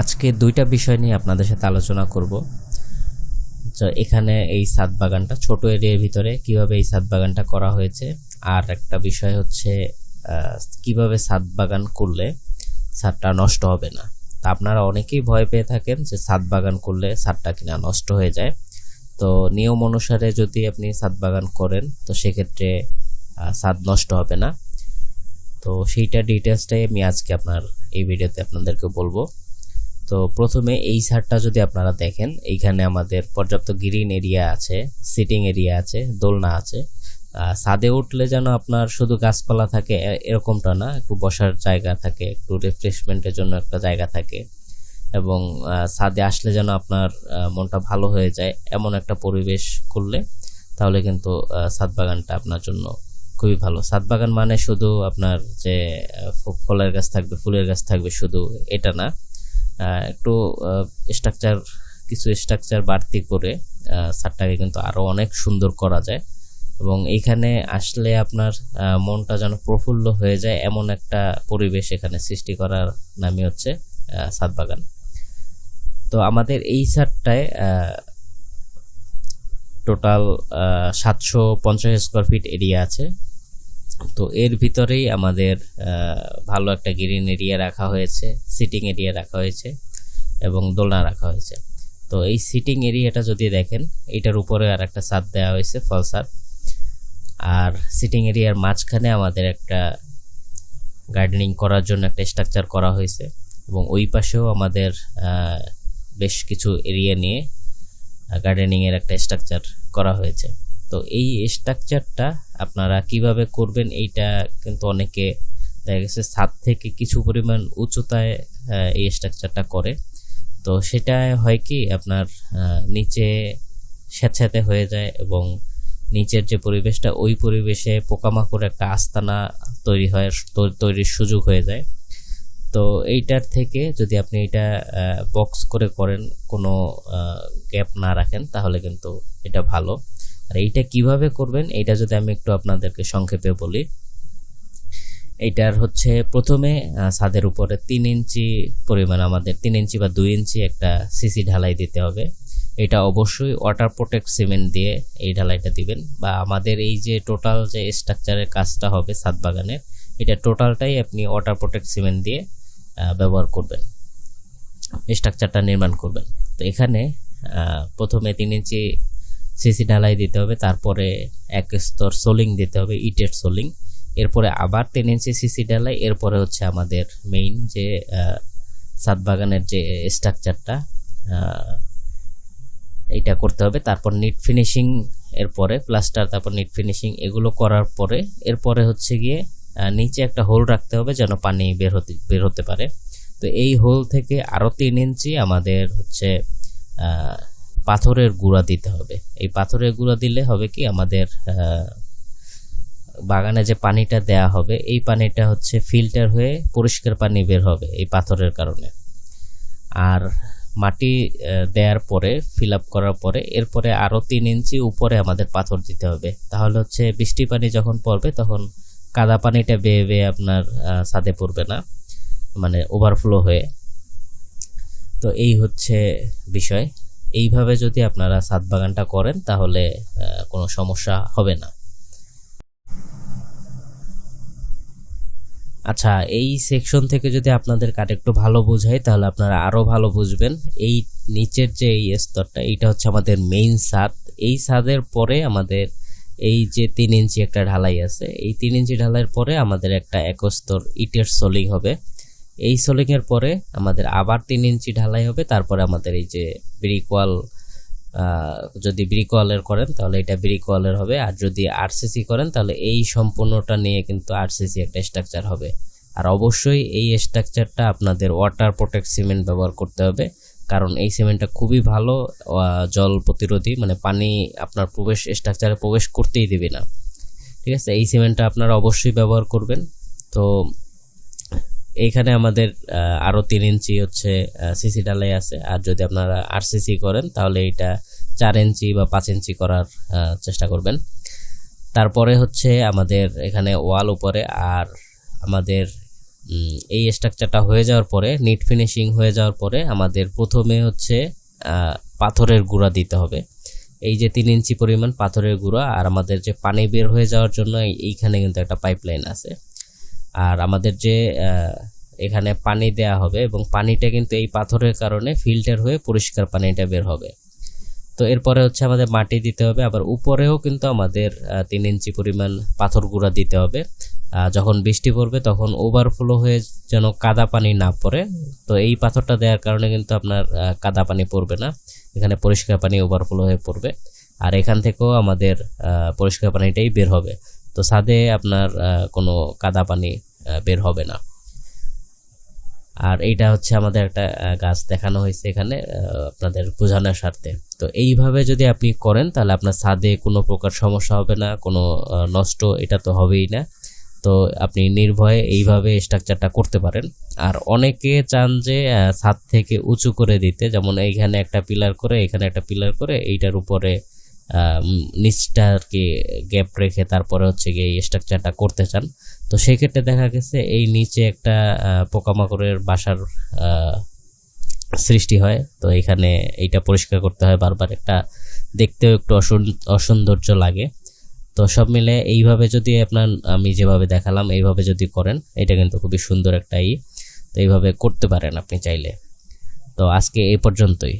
আজকে দুইটা বিষয় নিয়ে আপনাদের সাথে আলোচনা করব। তো এখানে এই সাত বাগানটা, ছোট এরিয়ার ভিতরে কীভাবে এই সাত বাগানটা করা হয়েছে, আর একটা বিষয় হচ্ছে কীভাবে সাত বাগান করলে সারটা নষ্ট হবে না। তা আপনারা অনেকেই ভয় পেয়ে থাকেন যে সাত বাগান করলে সারটা কিনা নষ্ট হয়ে যায়। তো নিয়ম অনুসারে যদি আপনি সাত বাগান করেন, তো সেক্ষেত্রে সাদ নষ্ট হবে না। তো সেইটা ডিটেলসটাই আমি আজকে আপনার এই ভিডিওতে আপনাদেরকে বলব। তো প্রথমে এই সারটা যদি আপনারা দেখেন, এইখানে আমাদের পর্যাপ্ত গ্রিন এরিয়া আছে সিটিং এরিয়া আছে, দোলনা আছে। ছাদে উঠলে যেন আপনার শুধু গাছপালা থাকে এরকমটা না, একটু বসার জায়গা থাকে, একটু রিফ্রেশমেন্টের জন্য একটা জায়গা থাকে। এবং ছাদে আসলে যেন আপনার মনটা ভালো হয়ে যায় এমন একটা পরিবেশ করলে, তাহলে কিন্তু ছাদ বাগানটা আপনার জন্য খুবই ভালো। ছাদ বাগান মানে শুধু আপনার যে ফলের গাছ থাকবে, ফুলের গাছ থাকবে শুধু এটা না একটু স্ট্রাকচার কিছু স্ট্রাকচার বাড়তি করে ছাদটাকে কিন্তু আরও অনেক সুন্দর করা যায়। এবং এইখানে আসলে আপনার মনটা যেন প্রফুল্ল হয়ে যায় এমন একটা পরিবেশ এখানে সৃষ্টি করার নামই হচ্ছে ছাদ বাগান। তো আমাদের এই ছাদটায় টোটাল সাতশো পঞ্চাশ স্কোয়ার ফিট এরিয়া আছে। তো এর ভিতরেই আমাদের ভালো একটা গ্রিন এরিয়া রাখা হয়েছে সিটিং এরিয়া রাখা হয়েছে এবং দোলনা রাখা হয়েছে। তো এই সিটিং এরিয়াটা যদি দেখেন, এটার উপরে আর একটা ছাদ দেওয়া হয়েছে ফলসার আর সিটিং এরিয়ার মাঝখানে আমাদের একটা গার্ডেনিং করার জন্য একটা স্ট্রাকচার করা হয়েছে এবং ওই পাশেও আমাদের বেশ কিছু এরিয়া নিয়ে গার্ডেনিংয়ের একটা স্ট্রাকচার করা হয়েছে। তো এই স্ট্রাকচারটা আপনারা কীভাবে করবেন এইটা কিন্তু অনেকে দেখা গেছে ছাদ থেকে কিছু পরিমাণ উচ্চতায় এই স্ট্রাকচারটা করে। তো সেটা হয় কি আপনার নিচে স্যাঁতস্যাঁতে হয়ে যায় এবং নিচের যে পরিবেশটা, ওই পরিবেশে পোকামাকড় একটা আস্তানা তৈরি হয় তৈরির সুযোগ হয়ে যায়। তো এইটার থেকে যদি আপনি এটা বক্স করে করেন, কোনো গ্যাপ না রাখেন, তাহলে কিন্তু এটা ভালো। আর এইটা কীভাবে করবেন এটা যদি আমি একটু আপনাদেরকে সংক্ষেপে বলি। এইটার হচ্ছে প্রথমে ছাদের উপরে তিন ইঞ্চি পরিমাণ আমাদের, তিন ইঞ্চি বা দুই ইঞ্চি একটা সিসি ঢালাই দিতে হবে। এটা অবশ্যই ওয়াটার প্রোটেক্ট সিমেন্ট দিয়ে এই ঢালাইটা দিবেন বা আমাদের এই যে টোটাল যে স্ট্রাকচারের কাজটা হবে ছাদ বাগানের এটা টোটালটাই আপনি ওয়াটার প্রোটেক্ট সিমেন্ট দিয়ে ব্যবহার করবেন। স্ট্রাকচারটা নির্মাণ করবেন। তো এখানে প্রথমে তিন ইঞ্চি সিসি ঢালাই দিতে হবে, তারপরে এক স্তর সোলিং দিতে হবে, ইটের সোলিং। এরপরে আবার তিন ইঞ্চি সিসি ঢালাই, এরপরে হচ্ছে আমাদের মেইন যে ছাদ বাগানের যে স্ট্রাকচারটা এইটা করতে হবে। তারপর নিট ফিনিশিং এরপরে প্লাস্টার তারপর নিট ফিনিশিং এগুলো করার পরে, এরপরে হচ্ছে গিয়ে নিচে একটা হোল রাখতে হবে যেন পানি বের হতে বের হতে পারে। তো এই হোল থেকে আরও তিন ইঞ্চি আমাদের হচ্ছে পাথরের গুঁড়া দিতে হবে। এই পাথরের গুঁড়া দিলে হবে কি? আমাদের বাগানে যে পানিটা দেয়া হবে, এই পানিটা হচ্ছে ফিল্টার হয়ে পরিষ্কার পানি বের হবে এই পাথরের কারণে। আর মাটি দেওয়ার পরে ফিল আপ করার পরে, এরপরে আরও তিন ইঞ্চি উপরে আমাদের পাথর দিতে হবে। তাহলে হচ্ছে বৃষ্টি পানি যখন পড়বে, তখন কাদা পানিটা বেয়ে বেয়ে আপনার ছাদে পড়বে না মানে ওভারফ্লো হয়ে। তো এই হচ্ছে বিষয়। এইভাবে যদি আপনারা ছাদ বাগানটা করেন, তাহলে কোনো সমস্যা হবে না। আচ্ছা এই সেকশন থেকে যদি আপনাদের কাট একটু ভালো বোঝাই, তাহলে আপনারা আরও ভালো বুঝবেন। এই নিচের যে এই স্তরটা, এইটা হচ্ছে আমাদের মেইন ছাদ এই ছাদের পরে আমাদের এই যে তিন ইঞ্চি একটা ঢালাই আছে, এই তিন ইঞ্চি ঢালাইয়ের পরে আমাদের একটা একস্তর ইটের সোলিং হবে। এই সোলিংয়ের পরে আমাদের আবার তিন ইঞ্চি ঢালাই হবে, তারপরে আমাদের এই যে ব্রিক ওয়াল যদি ব্রিক ওয়ালের করেন তাহলে এটা ব্রিক ওয়ালের হবে, আর যদি আরসিসি করেন তাহলে এই সম্পূর্ণটা নিয়ে কিন্তু আরসিসি একটা স্ট্রাকচার হবে। আর অবশ্যই এই স্ট্রাকচারটা আপনাদের ওয়াটার প্রোটেক্ট সিমেন্ট ব্যবহার করতে হবে, কারণ এই সিমেন্টটা খুবই ভালো জল প্রতিরোধী মানে পানি আপনার প্রবেশ স্ট্রাকচারে প্রবেশ করতেই দেবে না। ঠিক আছে? এই সিমেন্টটা আপনারা অবশ্যই ব্যবহার করবেন। তো এইখানে আমাদের আরও তিন ইঞ্চি হচ্ছে সিসি ডালাই আছে। আর যদি আপনারা আরসিসি করেন, তাহলে এটা চার ইঞ্চি বা পাঁচ ইঞ্চি করার চেষ্টা করবেন। তারপরে হচ্ছে আমাদের এখানে ওয়াল উপরে, আর আমাদের এই স্ট্রাকচারটা হয়ে যাওয়ার পরে নিট ফিনিশিং হয়ে যাওয়ার পরে আমাদের প্রথমে হচ্ছে পাথরের গুঁড়া দিতে হবে। এই যে তিন ইঞ্চি পরিমাণ পাথরের গুঁড়া, আর আমাদের যে পানি বের হয়ে যাওয়ার জন্য এইখানে কিন্তু একটা পাইপলাইন আছে। আর আমাদের যে এখানে পানি দেয়া হবে এবং পানিটা কিন্তু এই পাথরের কারণে ফিল্টার হয়ে পরিষ্কার পানিটা বের হবে। তো এরপরে হচ্ছে আমাদের মাটি দিতে হবে, আবার উপরেও কিন্তু আমাদের তিন ইঞ্চি পরিমাণ পাথর গুঁড়া দিতে হবে। যখন বৃষ্টি পড়বে তখন ওভারফ্লো হয়ে যেন কাদা পানি না পড়ে। তো এই পাথরটা দেওয়ার কারণে কিন্তু আপনার কাদা পানি পড়বে না। এখানে পরিষ্কার পানি ওভারফ্লো হয়ে পড়বে। আর এখান থেকেও আমাদের পরিষ্কার পানিটাই বের হবে। তো ছাদে আপনার কোনো কাদা পানি বের হবে না। আর এইটা হচ্ছে আমাদের একটা গাছ দেখানো হয়েছে এখানে আপনাদের বোঝানোর স্বার্থে। তো এইভাবে যদি আপনি করেন, তাহলে আপনার ছাদে কোনো প্রকার সমস্যা হবে না, কোনো নষ্ট এটা তো হবেই না। তো আপনি নির্ভয়ে এইভাবে স্ট্রাকচারটা করতে পারেন। আর অনেকে চান যে ছাদ থেকে উঁচু করে দিতে, যেমন এইখানে একটা পিলার করে, এখানে একটা পিলার করে, এইটার উপরে আহ, উম, নিচটা আর কি গ্যাপ রেখে তারপরে হচ্ছে গিয়ে এই স্ট্রাকচারটা করতে চান। তো সেক্ষেত্রে দেখা গেছে এই নিচে একটা পোকামাকড়ের বাসার সৃষ্টি হয়। তো এখানে এইটা পরিষ্কার করতে হয় বারবার একটা দেখতেও একটু অসুন- অসৌন্দর্য লাগে। তো সব মিলে এইভাবে যদি আপনার আমি যেভাবে দেখালাম এইভাবে যদি করেন এটা কিন্তু খুবই সুন্দর একটা ই। তো এইভাবে করতে পারেন আপনি চাইলে। তো আজকে এই পর্যন্তই।